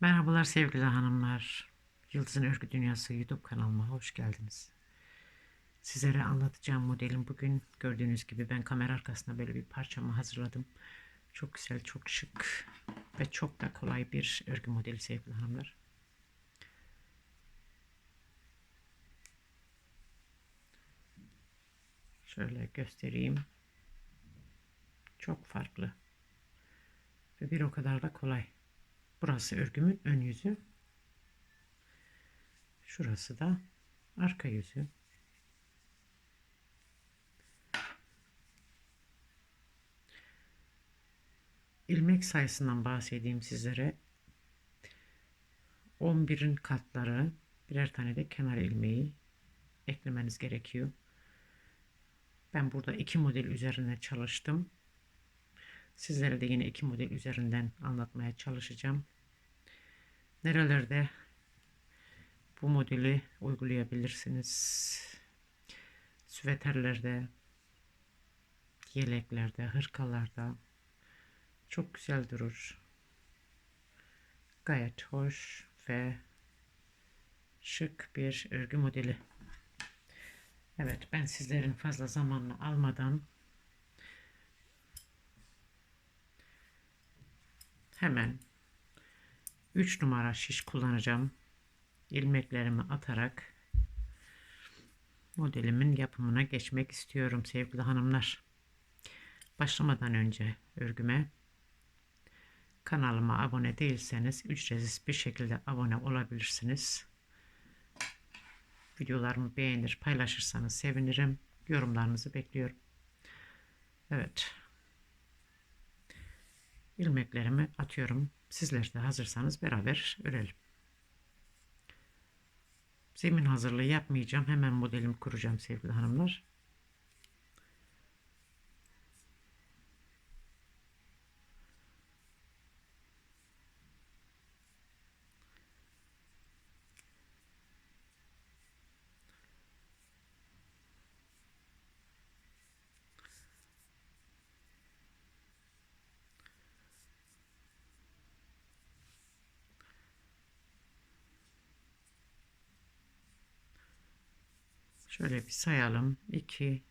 Merhabalar sevgili hanımlar. Yıldız'ın Örgü Dünyası YouTube kanalıma hoş geldiniz. Sizlere anlatacağım modelim bugün gördüğünüz gibi ben kamera arkasına böyle bir parçamı hazırladım. Çok güzel, çok şık ve çok da kolay bir örgü modeli sevgili hanımlar. Şöyle göstereyim. Çok farklı. Ve bir o kadar da kolay. Burası örgümün ön yüzü. Şurası da arka yüzü. İlmek sayısından bahsedeyim sizlere. 11'in katları birer tane de kenar ilmeği eklemeniz gerekiyor. Ben burada iki model üzerine çalıştım. Sizlere de yine iki model üzerinden anlatmaya çalışacağım. Nerelerde bu modeli uygulayabilirsiniz? Süveterlerde, yeleklerde, hırkalarda çok güzel durur. Gayet hoş ve şık bir örgü modeli. Evet ben sizlerin fazla zamanını almadan hemen 3 numara şiş kullanacağım. ilmeklerimi atarak modelimin yapımına geçmek istiyorum sevgili hanımlar. Başlamadan önce örgüme kanalıma abone değilseniz ücretsiz bir şekilde abone olabilirsiniz. Videolarımı beğenir, paylaşırsanız sevinirim. Yorumlarınızı bekliyorum. Evet. İlmeklerimi atıyorum. Sizler de hazırsanız beraber örelim. Zemin hazırlığı yapmayacağım. Hemen modelimi kuracağım sevgili hanımlar. Şöyle bir sayalım. 2,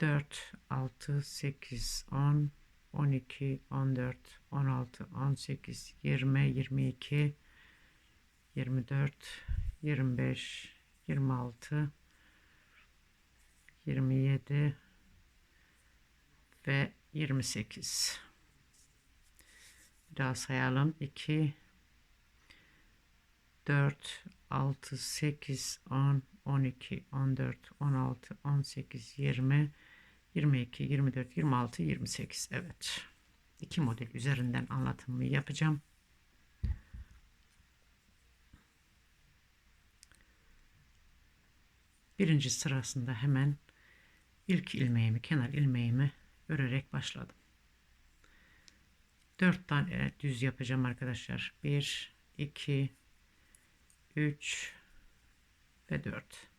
4, 6, 8, 10, 12, 14, 16, 18, 20, 22, 24, 25, 26, 27 ve 28. Bir daha sayalım. 2, 4, 6, 8, 10, 12, 14, 16, 18, 20, 22, 24, 26, 28. Evet. İki model üzerinden anlatımımı yapacağım. Birinci sırasında hemen ilk ilmeğimi, kenar ilmeğimi örerek başladım. Dört tane düz yapacağım arkadaşlar. Bir, iki, üç ve dört.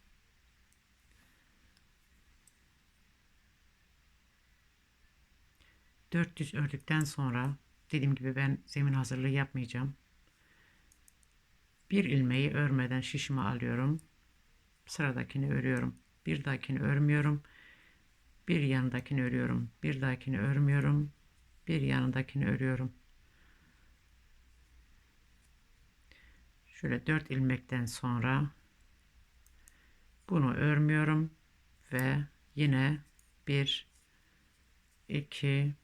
400 ördükten sonra dediğim gibi ben zemin hazırlığı yapmayacağım. Bir ilmeği örmeden şişimi alıyorum. Sıradakini örüyorum. Bir dahakini örmüyorum. Bir yanındakini örüyorum. Bir dahakini örmüyorum. Bir yanındakini örüyorum. Şöyle 4 ilmekten sonra bunu örmüyorum ve yine 1 2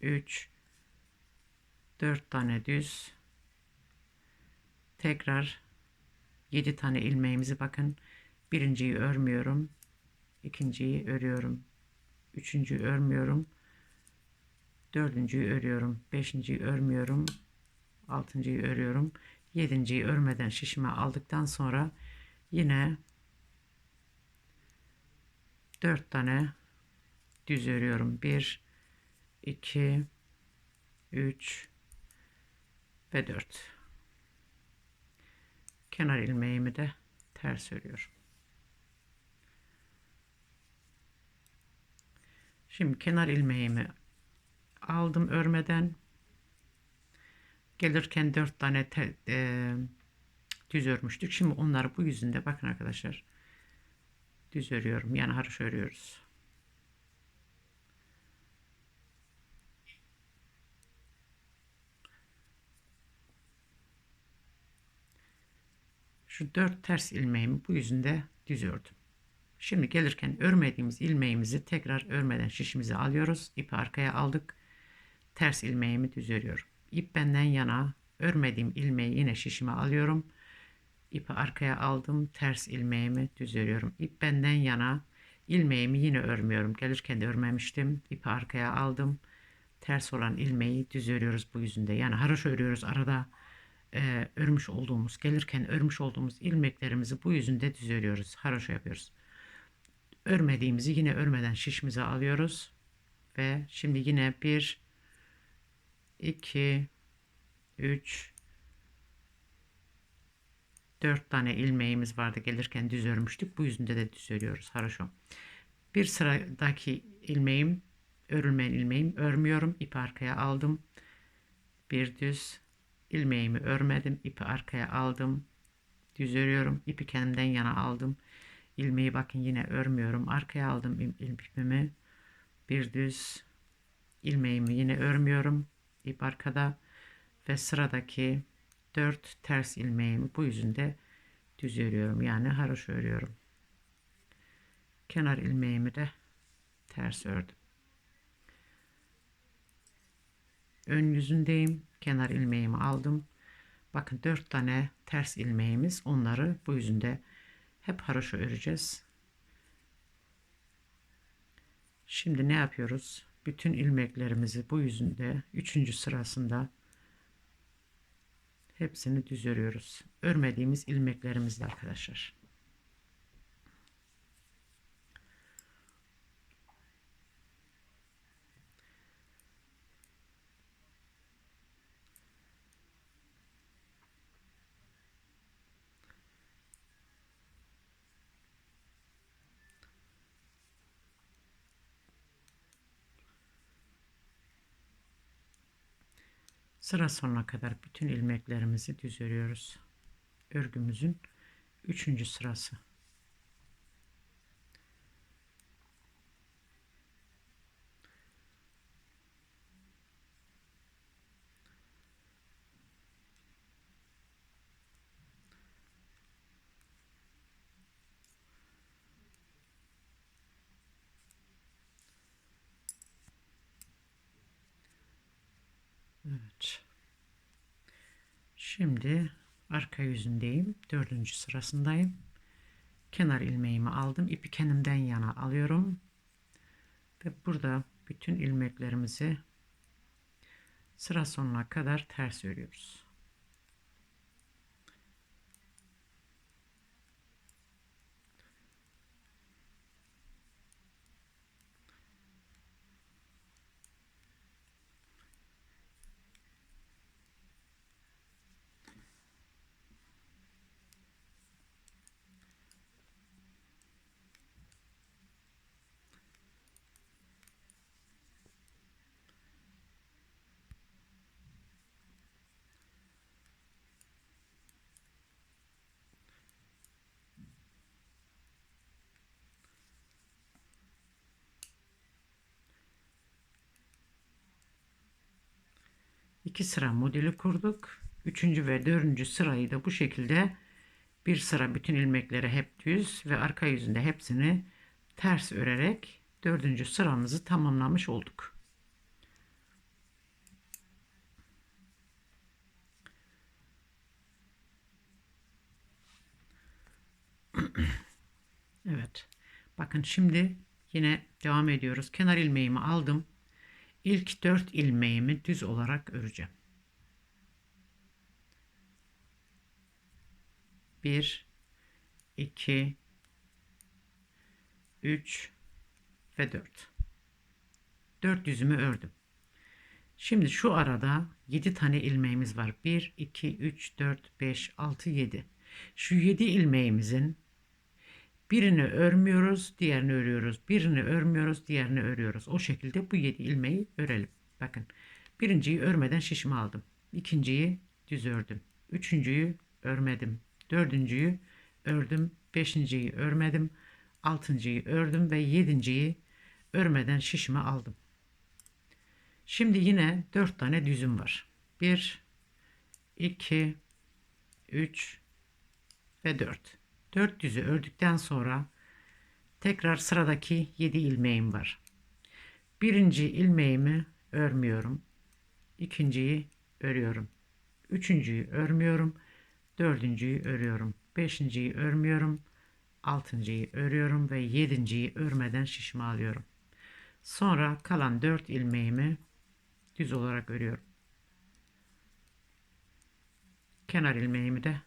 3 4 tane düz tekrar 7 tane ilmeğimizi bakın. Birinciyi örmüyorum ikinciyi örüyorum üçüncüyü örmüyorum dördüncüyü örüyorum beşinciyi örmüyorum altıncıyı örüyorum. Yedinciyi örmeden şişime aldıktan sonra yine 4 tane düz örüyorum. 1 2 3 ve 4 kenar ilmeğimi de ters örüyorum. Şimdi kenar ilmeğimi aldım örmeden Gelirken 4 tane te, e, düz örmüştük. Şimdi onları bu yüzünde bakın arkadaşlar. Düz örüyorum. Yani haroşa örüyoruz. Şu dört ters ilmeğimi bu yüzünde düz ördüm. Şimdi gelirken örmediğimiz ilmeğimizi tekrar örmeden şişimizi alıyoruz. İpi arkaya aldık. Ters ilmeğimi düz örüyorum. İp benden yana örmediğim ilmeği yine şişime alıyorum. İpi arkaya aldım. Ters ilmeğimi düz örüyorum. İp benden yana ilmeğimi yine örmüyorum. Gelirken de örmemiştim. İpi arkaya aldım. Ters olan ilmeği düz örüyoruz bu yüzünde. Yani haroşa örüyoruz arada e, örmüş olduğumuz, gelirken örmüş olduğumuz ilmeklerimizi bu yüzünde düz örüyoruz. Haroşa yapıyoruz. Örmediğimizi yine örmeden şişimize alıyoruz. Ve şimdi yine 1, 2, 3, 4 tane ilmeğimiz vardı gelirken düz örmüştük. Bu yüzünde de düz örüyoruz. Haroşa. Bir sıradaki ilmeğim, örülmeyen ilmeğim örmüyorum. İpi arkaya aldım. Bir düz ilmeğimi örmedim. ipi arkaya aldım. Düz örüyorum. İpi kendimden yana aldım. ilmeği bakın yine örmüyorum. Arkaya aldım ipimi. Bir düz ilmeğimi yine örmüyorum. İp arkada ve sıradaki 4 ters ilmeğimi bu yüzünde düz örüyorum. Yani haroşa örüyorum. Kenar ilmeğimi de ters ördüm. Ön yüzündeyim kenar ilmeğimi aldım. Bakın 4 tane ters ilmeğimiz onları bu yüzünde hep haroşa öreceğiz. Şimdi ne yapıyoruz? Bütün ilmeklerimizi bu yüzünde 3. sırasında hepsini düz örüyoruz. Örmediğimiz ilmeklerimizle arkadaşlar. Sıra sonuna kadar bütün ilmeklerimizi düz örüyoruz. Örgümüzün üçüncü sırası. Evet. Şimdi arka yüzündeyim. Dördüncü sırasındayım. Kenar ilmeğimi aldım. İpi kendimden yana alıyorum. Ve burada bütün ilmeklerimizi sıra sonuna kadar ters örüyoruz. İki sıra modeli kurduk. Üçüncü ve dördüncü sırayı da bu şekilde bir sıra bütün ilmekleri hep düz ve arka yüzünde hepsini ters örerek dördüncü sıramızı tamamlamış olduk. Evet. Bakın şimdi yine devam ediyoruz. Kenar ilmeğimi aldım. İlk 4 ilmeğimi düz olarak öreceğim. 1 2 3 ve 4. 4 yüzümü ördüm. Şimdi şu arada 7 tane ilmeğimiz var. 1 2 3 4 5 6 7. Şu 7 ilmeğimizin Birini örmüyoruz, diğerini örüyoruz. Birini örmüyoruz, diğerini örüyoruz. O şekilde bu 7 ilmeği örelim. Bakın birinciyi örmeden şişimi aldım. ikinciyi düz ördüm. Üçüncüyü örmedim. Dördüncüyü ördüm. Beşinciyi örmedim. Altıncıyı ördüm ve yedinciyi örmeden şişime aldım. Şimdi yine dört tane düzüm var. Bir, iki, üç ve dört. Dört düzü ördükten sonra tekrar sıradaki yedi ilmeğim var. Birinci ilmeğimi örmüyorum. İkinciyi örüyorum. Üçüncüyü örmüyorum. Dördüncüyü örüyorum. Beşinciyi örmüyorum. Altıncıyı örüyorum ve yedinciyi örmeden şişime alıyorum. Sonra kalan dört ilmeğimi düz olarak örüyorum. Kenar ilmeğimi de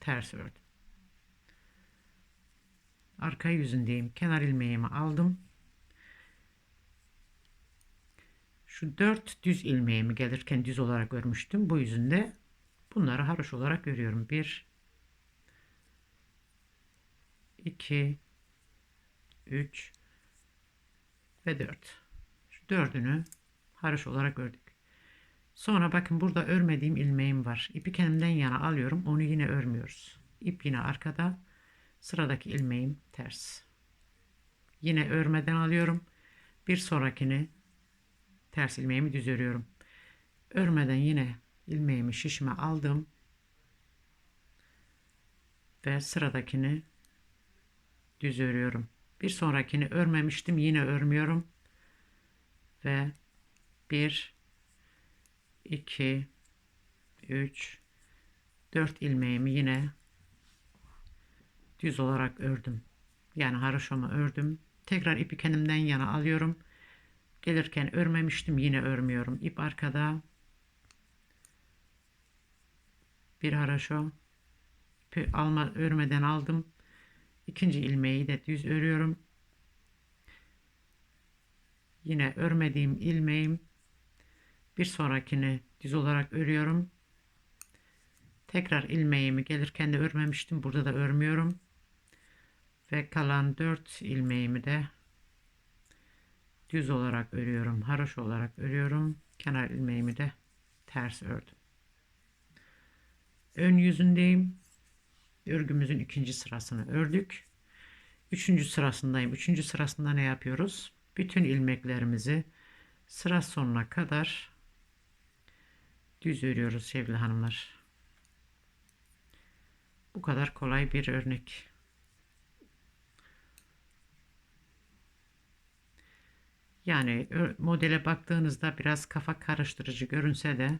ters ördüm. Arka yüzündeyim. Kenar ilmeğimi aldım. Şu dört düz ilmeğimi gelirken düz olarak örmüştüm. Bu yüzünde bunları haroş olarak örüyorum. Bir, iki, üç ve dört. Dördünü haroş olarak ördük. Sonra bakın burada örmediğim ilmeğim var. İpi kendimden yana alıyorum. Onu yine örmüyoruz. İp yine arkada. Sıradaki ilmeğim ters. Yine örmeden alıyorum. Bir sonrakini ters ilmeğimi düz örüyorum. Örmeden yine ilmeğimi şişime aldım. Ve sıradakini düz örüyorum. Bir sonrakini örmemiştim. Yine örmüyorum. Ve 1 2 3 4 ilmeğimi yine düz olarak ördüm. Yani haroşamı ördüm. Tekrar ipi kendimden yana alıyorum. Gelirken örmemiştim. Yine örmüyorum. İp arkada. Bir haroşo. İpi alma, örmeden aldım. İkinci ilmeği de düz örüyorum. Yine örmediğim ilmeğim. Bir sonrakini düz olarak örüyorum. Tekrar ilmeğimi gelirken de örmemiştim. Burada da örmüyorum. Ve kalan 4 ilmeğimi de düz olarak örüyorum. Haroş olarak örüyorum. Kenar ilmeğimi de ters ördüm. Ön yüzündeyim. Örgümüzün ikinci sırasını ördük. Üçüncü sırasındayım. Üçüncü sırasında ne yapıyoruz? Bütün ilmeklerimizi sıra sonuna kadar düz örüyoruz sevgili hanımlar. Bu kadar kolay bir örnek. Yani modele baktığınızda biraz kafa karıştırıcı görünse de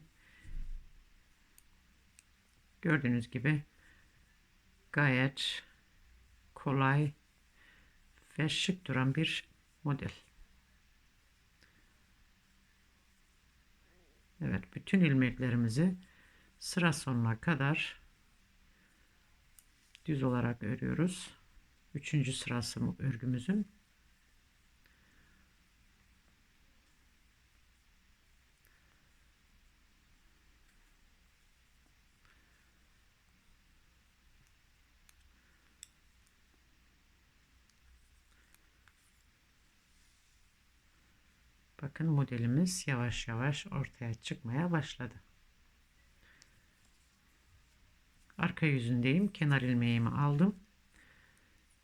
gördüğünüz gibi gayet kolay ve şık duran bir model. Evet bütün ilmeklerimizi sıra sonuna kadar düz olarak örüyoruz. Üçüncü sırası örgümüzün. Bakın modelimiz yavaş yavaş ortaya çıkmaya başladı. Arka yüzündeyim. Kenar ilmeğimi aldım.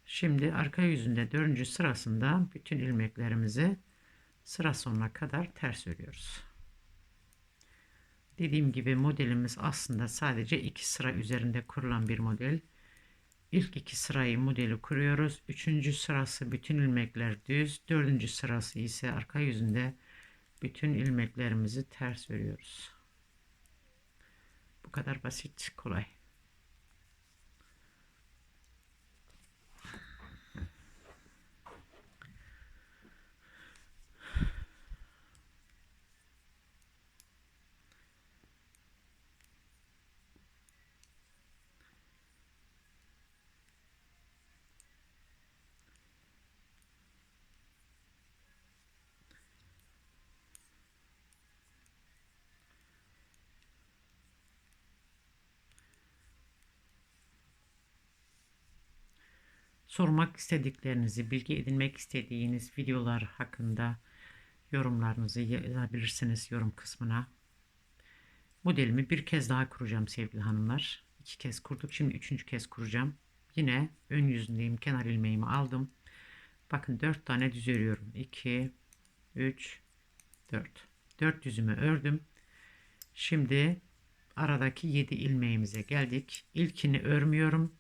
Şimdi arka yüzünde dördüncü sırasında bütün ilmeklerimizi sıra sonuna kadar ters örüyoruz. Dediğim gibi modelimiz aslında sadece iki sıra üzerinde kurulan bir model. İlk iki sırayı modeli kuruyoruz. Üçüncü sırası bütün ilmekler düz. Dördüncü sırası ise arka yüzünde bütün ilmeklerimizi ters örüyoruz. Bu kadar basit, kolay. Sormak istediklerinizi, bilgi edinmek istediğiniz videolar hakkında yorumlarınızı yazabilirsiniz yorum kısmına. Modelimi bir kez daha kuracağım sevgili hanımlar. İki kez kurduk. Şimdi üçüncü kez kuracağım. Yine ön yüzündeyim. Kenar ilmeğimi aldım. Bakın dört tane düz örüyorum. 2, 3, 4. Dört düzümü ördüm. Şimdi aradaki 7 ilmeğimize geldik. İlkini örmüyorum.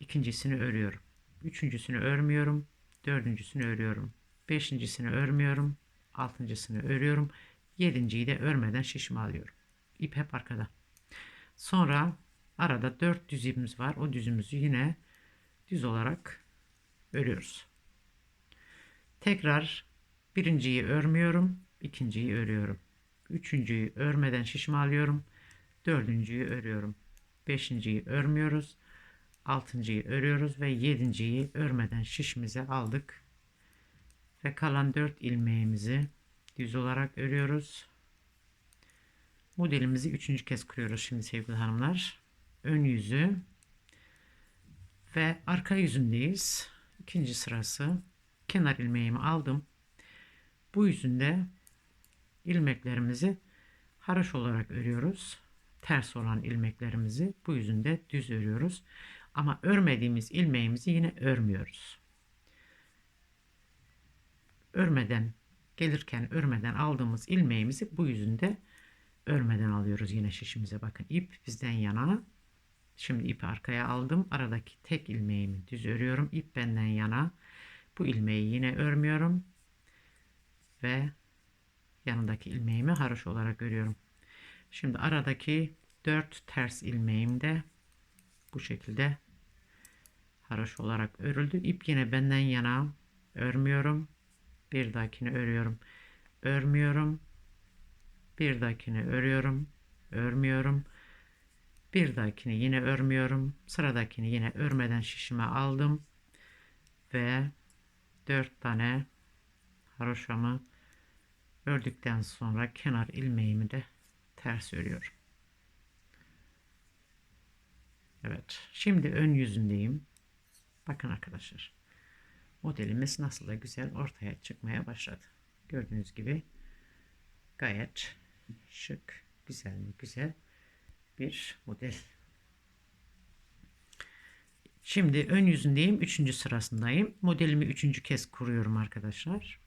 ikincisini örüyorum. Üçüncüsünü örmüyorum. Dördüncüsünü örüyorum. Beşincisini örmüyorum. Altıncısını örüyorum. Yedinciyi de örmeden şişimi alıyorum. İp hep arkada. Sonra arada 4 düzümüz var. O düzümüzü yine düz olarak örüyoruz. Tekrar birinciyi örmüyorum. ikinciyi örüyorum. Üçüncüyü örmeden şişimi alıyorum. Dördüncüyü örüyorum. Beşinciyi örmüyoruz. Altıncıyı örüyoruz ve yedinciyi örmeden şişimize aldık. Ve kalan dört ilmeğimizi düz olarak örüyoruz. Modelimizi üçüncü kez kuruyoruz şimdi sevgili hanımlar. Ön yüzü ve arka yüzündeyiz. İkinci sırası. Kenar ilmeğimi aldım. Bu yüzünde ilmeklerimizi haroş olarak örüyoruz. Ters olan ilmeklerimizi bu yüzünde düz örüyoruz. Ama örmediğimiz ilmeğimizi yine örmüyoruz. Örmeden gelirken örmeden aldığımız ilmeğimizi bu yüzünde örmeden alıyoruz yine şişimize. Bakın ip bizden yana. Şimdi ipi arkaya aldım. Aradaki tek ilmeğimi düz örüyorum. İp benden yana. Bu ilmeği yine örmüyorum. Ve yanındaki ilmeğimi haroş olarak örüyorum. Şimdi aradaki 4 ters ilmeğim de bu şekilde haroş olarak örüldü. İp yine benden yana örmüyorum. Bir dahakini örüyorum. Örmüyorum. Bir dahakini örüyorum. Örmüyorum. Bir dahakini yine örmüyorum. Sıradakini yine örmeden şişime aldım. Ve 4 tane haroşamı ördükten sonra kenar ilmeğimi de ters örüyorum. Evet. Şimdi ön yüzündeyim. Bakın arkadaşlar. Modelimiz nasıl da güzel ortaya çıkmaya başladı. Gördüğünüz gibi gayet şık, güzel mi güzel bir model. Şimdi ön yüzündeyim. Üçüncü sırasındayım. Modelimi üçüncü kez kuruyorum arkadaşlar.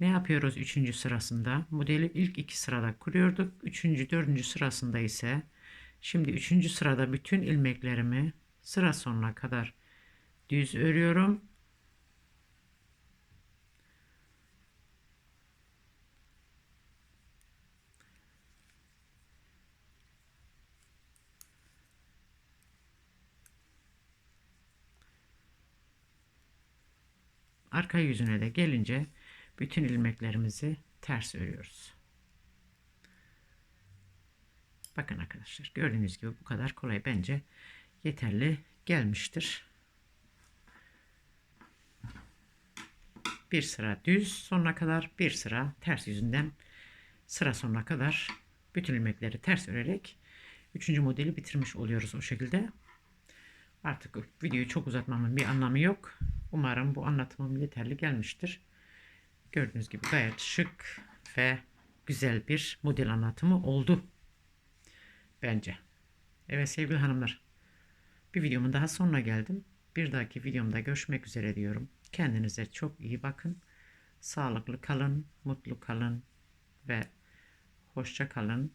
Ne yapıyoruz üçüncü sırasında? Modeli ilk iki sırada kuruyorduk. Üçüncü, dördüncü sırasında ise şimdi üçüncü sırada bütün ilmeklerimi sıra sonuna kadar düz örüyorum. Arka yüzüne de gelince bütün ilmeklerimizi ters örüyoruz. Bakın arkadaşlar gördüğünüz gibi bu kadar kolay bence yeterli gelmiştir. Bir sıra düz sonuna kadar bir sıra ters yüzünden sıra sonuna kadar bütün ilmekleri ters örerek üçüncü modeli bitirmiş oluyoruz o şekilde. Artık videoyu çok uzatmamın bir anlamı yok. Umarım bu anlatımım yeterli gelmiştir. Gördüğünüz gibi gayet şık ve güzel bir model anlatımı oldu. Bence. Evet sevgili hanımlar. Bir videomun daha sonuna geldim. Bir dahaki videomda görüşmek üzere diyorum. Kendinize çok iyi bakın. Sağlıklı kalın, mutlu kalın ve hoşça kalın.